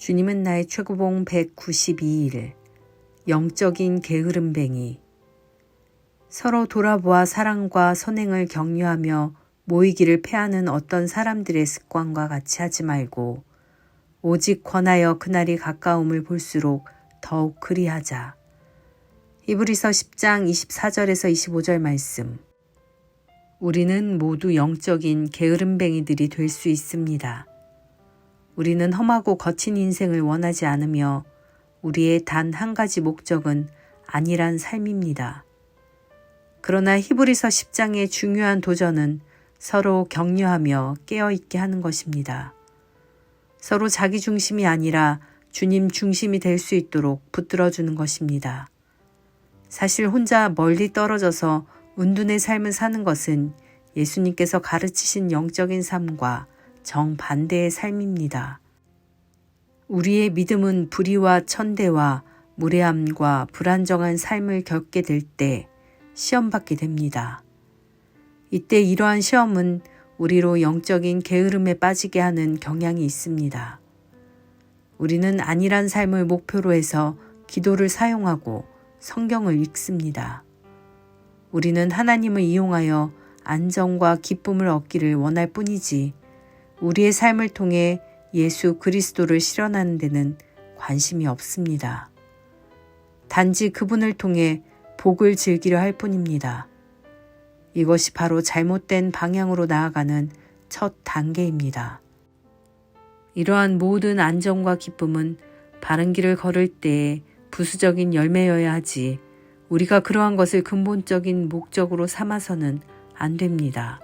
주님은 나의 최고봉 192일, 영적인 게으름뱅이. 서로 돌아보아 사랑과 선행을 격려하며 모이기를 패하는 어떤 사람들의 습관과 같이 하지 말고, 오직 권하여 그날이 가까움을 볼수록 더욱 그리하자. 히브리서 10장 24절에서 25절 말씀. 우리는 모두 영적인 게으름뱅이들이 될 수 있습니다. 우리는 험하고 거친 인생을 원하지 않으며 우리의 단 한 가지 목적은 안일한 삶입니다. 그러나 히브리서 10장의 중요한 도전은 서로 격려하며 깨어있게 하는 것입니다. 서로 자기 중심이 아니라 주님 중심이 될 수 있도록 붙들어주는 것입니다. 사실 혼자 멀리 떨어져서 운둔의 삶을 사는 것은 예수님께서 가르치신 영적인 삶과 정반대의 삶입니다. 우리의 믿음은 불의와 천대와 무례함과 불안정한 삶을 겪게 될 때 시험받게 됩니다. 이때 이러한 시험은 우리로 영적인 게으름에 빠지게 하는 경향이 있습니다. 우리는 안일한 삶을 목표로 해서 기도를 사용하고 성경을 읽습니다. 우리는 하나님을 이용하여 안정과 기쁨을 얻기를 원할 뿐이지 우리의 삶을 통해 예수 그리스도를 실현하는 데는 관심이 없습니다. 단지 그분을 통해 복을 즐기려 할 뿐입니다. 이것이 바로 잘못된 방향으로 나아가는 첫 단계입니다. 이러한 모든 안정과 기쁨은 바른 길을 걸을 때에 부수적인 열매여야 하지 우리가 그러한 것을 근본적인 목적으로 삼아서는 안 됩니다.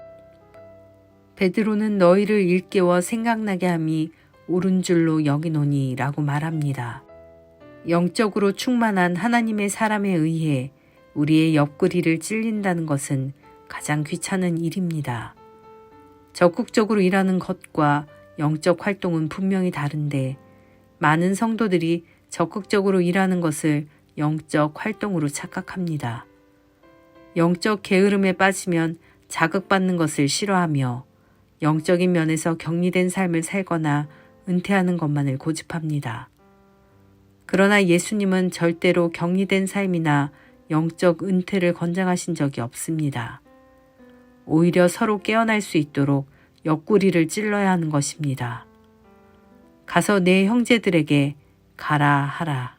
베드로는 너희를 일깨워 생각나게 함이 옳은 줄로 여기노니 라고 말합니다. 영적으로 충만한 하나님의 사람에 의해 우리의 옆구리를 찔린다는 것은 가장 귀찮은 일입니다. 적극적으로 일하는 것과 영적 활동은 분명히 다른데 많은 성도들이 적극적으로 일하는 것을 영적 활동으로 착각합니다. 영적 게으름에 빠지면 자극받는 것을 싫어하며 영적인 면에서 격리된 삶을 살거나 은퇴하는 것만을 고집합니다. 그러나 예수님은 절대로 격리된 삶이나 영적 은퇴를 권장하신 적이 없습니다. 오히려 서로 깨어날 수 있도록 옆구리를 찔러야 하는 것입니다. 가서 내 형제들에게 가라 하라.